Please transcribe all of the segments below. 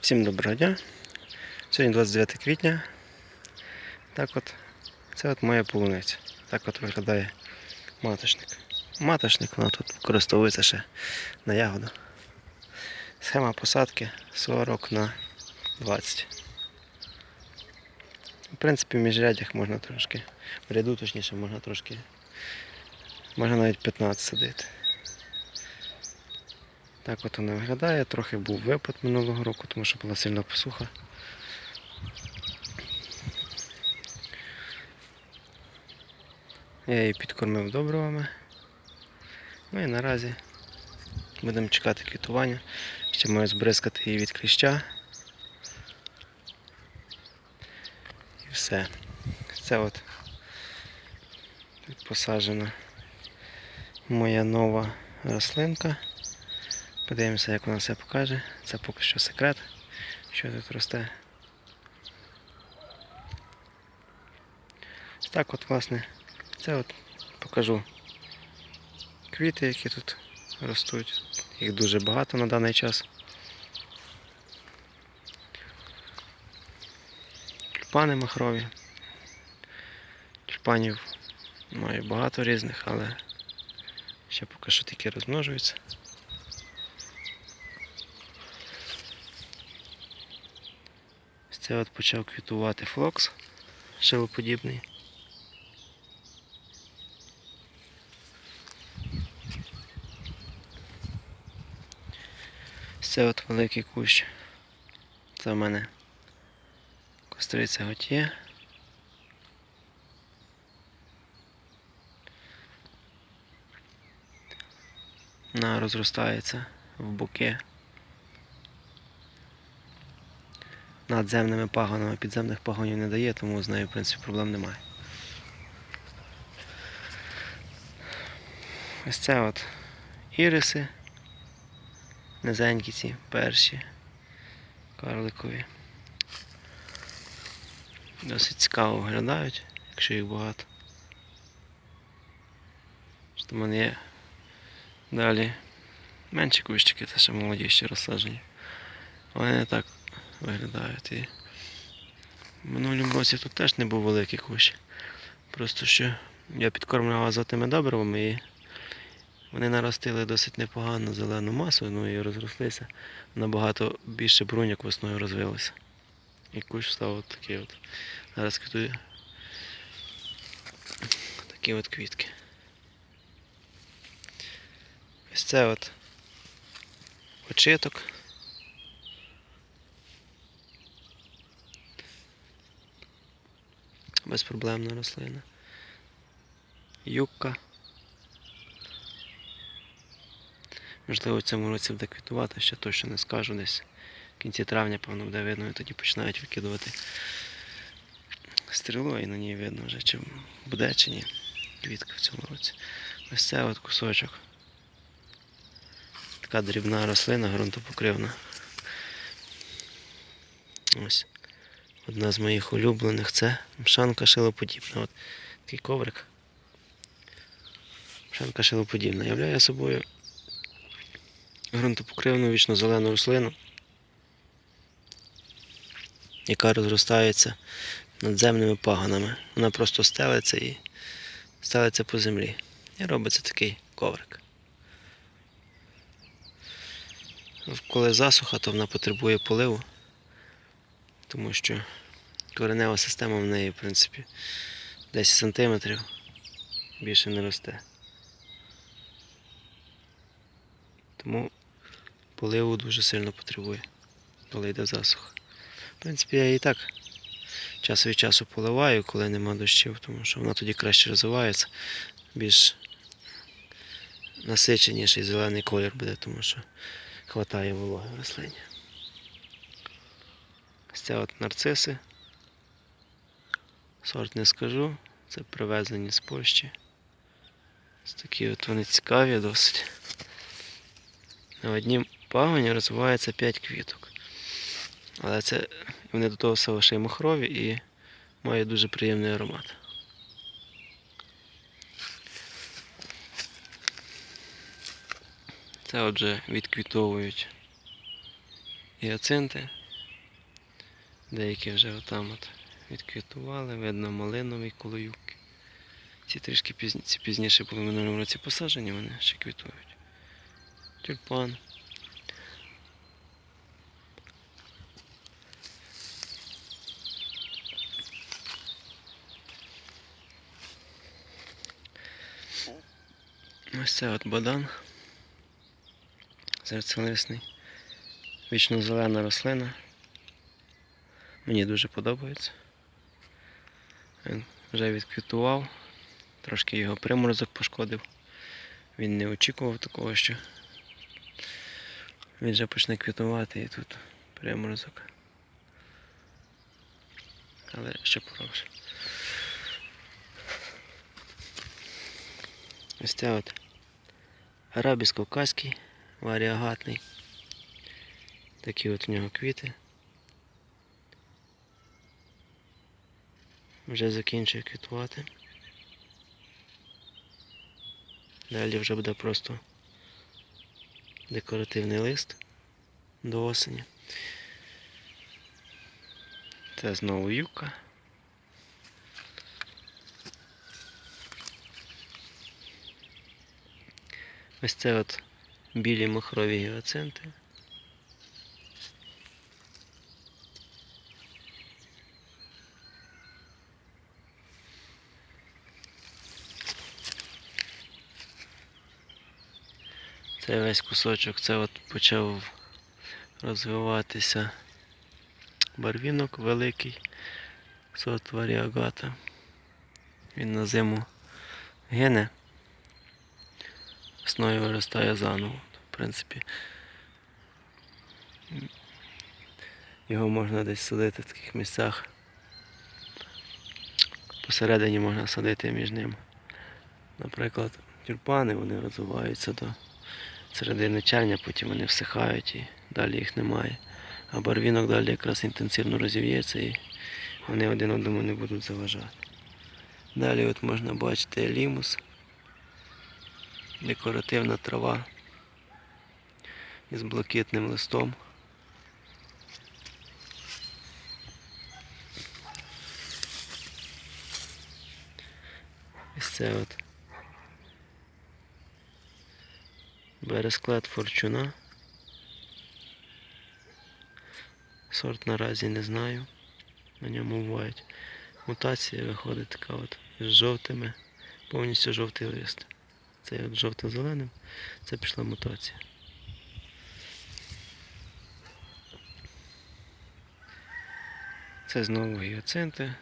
Всім доброго дня. Сьогодні 29 квітня. Так от, це от моя полуниця. Так от виглядає маточник. Маточник вона тут використовується ще на ягоду. Схема посадки 40 на 20. В принципі, в міжрядях можна трошки, в ряду точніше, можна трошки, можна навіть 15 садити. Так от воно виглядає. Трохи був випад минулого року, тому що була сильна посуха. Я її підкормив добривами. Ну і наразі будемо чекати квітування. Ще маю збризкати її від кліща. І все. Це от тут посаджена моя нова рослинка. Подивимося, як вона все покаже. Це поки що секрет, що тут росте. Так от, власне, це от покажу квіти, які тут ростуть. Їх дуже багато на даний час. Тюльпани махрові. Тюльпанів маю багато різних, але ще поки що тільки розмножуються. Ось Це от почав квітувати флокс шилоподібний. Це от великий кущ. Це в мене костриця готє. Вона розростається в боки. Надземними пагонами, підземних пагонів не дає, тому з нею, в принципі, проблем немає. Ось це от іриси. Низенькі ці перші, карликові. Досить цікаво виглядають, якщо їх багато. Що в є далі менші кущики, це ще молоді ще розсаджені. Вони не так виглядають. І в минулому році тут теж не був великий кущ. Просто що я підкормлював азотними добривами і вони наростили досить непогану зелену масу, ну і розрослися. Набагато більше бруньок весною розвилося. І кущ став от такий от. Зараз квітує такі от квітки. Ось це от очиток. Безпроблемна рослина. Юкка. Можливо, в цьому році буде квітувати, ще точно не скажу десь. В кінці травня, певно, буде видно, і тоді починають викидувати стрілу, і на ній видно вже, чи буде, чи ні. Квітка в цьому році. Ось це от кусочок. Така дрібна рослина, ґрунтопокривна. Ось. Одна з моїх улюблених це мшанка шилоподібна. От такий коврик. Мшанка шилоподібна. Являє собою ґрунтопокривну вічно зелену рослину, яка розростається надземними пагонами. Вона просто стелиться і стелиться по землі. І робиться такий коврик. Коли засуха, то вона потребує поливу тому що коренева система в неї, в принципі, 10 сантиметрів більше не росте. Тому поливу дуже сильно потребує, коли йде засуха. В принципі, я її так час від часу поливаю, коли нема дощів, тому що вона тоді краще розвивається, більш насиченіший зелений колір буде, тому що хватає вологи рослині. Ось Це от нарциси. Сорт не скажу, це привезені з Польщі. Ось такі от вони цікаві досить. На одній пагоні розвивається 5 квіток. Але це вони до того всього ще й махрові і мають дуже приємний аромат. Це отже відквітовують гіацинти. Деякі вже отам от відквітували, видно малинові колоюбки. Ці трішки пізні, ці пізніше були в минулому році посаджені, вони ще квітують. Тюльпан. Ось це от бадан. Зерцелисний. Вічно зелена рослина. Мені дуже подобається. Він вже відквітував, трошки його приморозок пошкодив. Він не очікував такого, що він вже почне квітувати і тут приморозок. Але що поробиш. Ось це от арабіс кавказький, варіагатний. Такі от у нього квіти. Вже закінчує квітувати. Далі вже буде просто декоративний лист до осені. Це знову юка. Ось це от білі махрові гіацинти. Це весь кусочок, це от почав розвиватися барвінок великий, сорт варіагата. Він на зиму гине, весною виростає заново. В принципі, його можна десь садити в таких місцях. Посередині можна садити між ними. Наприклад, тюльпани вони розвиваються до середини червня, потім вони всихають і далі їх немає. А барвінок далі якраз інтенсивно розів'ється і вони один одному не будуть заважати. Далі от можна бачити лімус, декоративна трава із блакитним листом. Ось це от Бересклет Форчуна. Сорт наразі не знаю. На ньому бувають мутації, виходить така от з жовтими, повністю жовтий лист. Це от жовто-зеленим, це пішла мутація. Це знову гіацинти.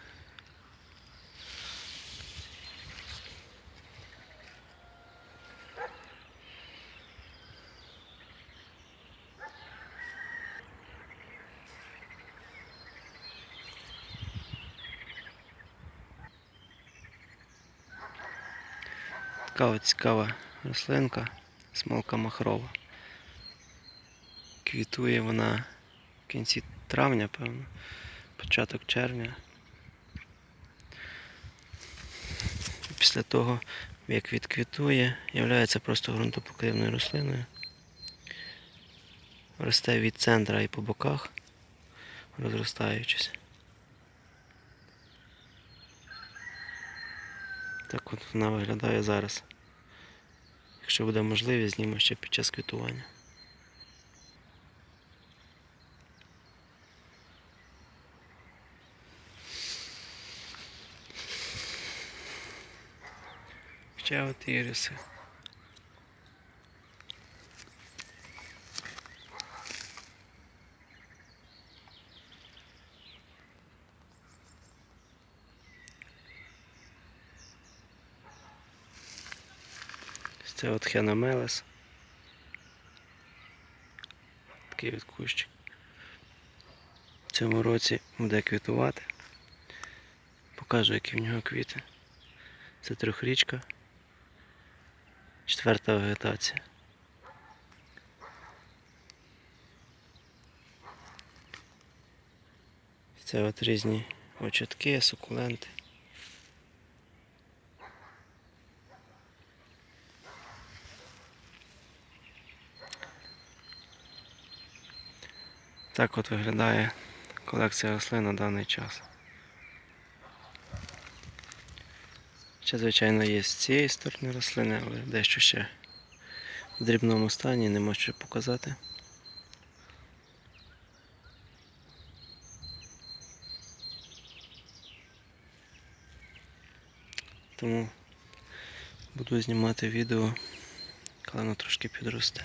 Така цікава рослинка, смолка махрова. Квітує вона в кінці травня, певно, початок червня. Після того, як відквітує, являється просто ґрунтопокривною рослиною. Росте від центра і по боках, розростаючись. Так от вона виглядає зараз. Якщо буде можливість, знімемо ще під час квітування. Ще от іриси. Це от Хенамелес. Такий от кущик. В цьому році буде квітувати. Покажу, які в нього квіти. Це трьохрічка. Четверта вегетація. Це от різні очатки, сукуленти. Так от виглядає колекція рослин на даний час. Ще, звичайно, є з цієї сторони рослини, але дещо ще в дрібному стані, не можу показати. Тому буду знімати відео, коли воно трошки підросте.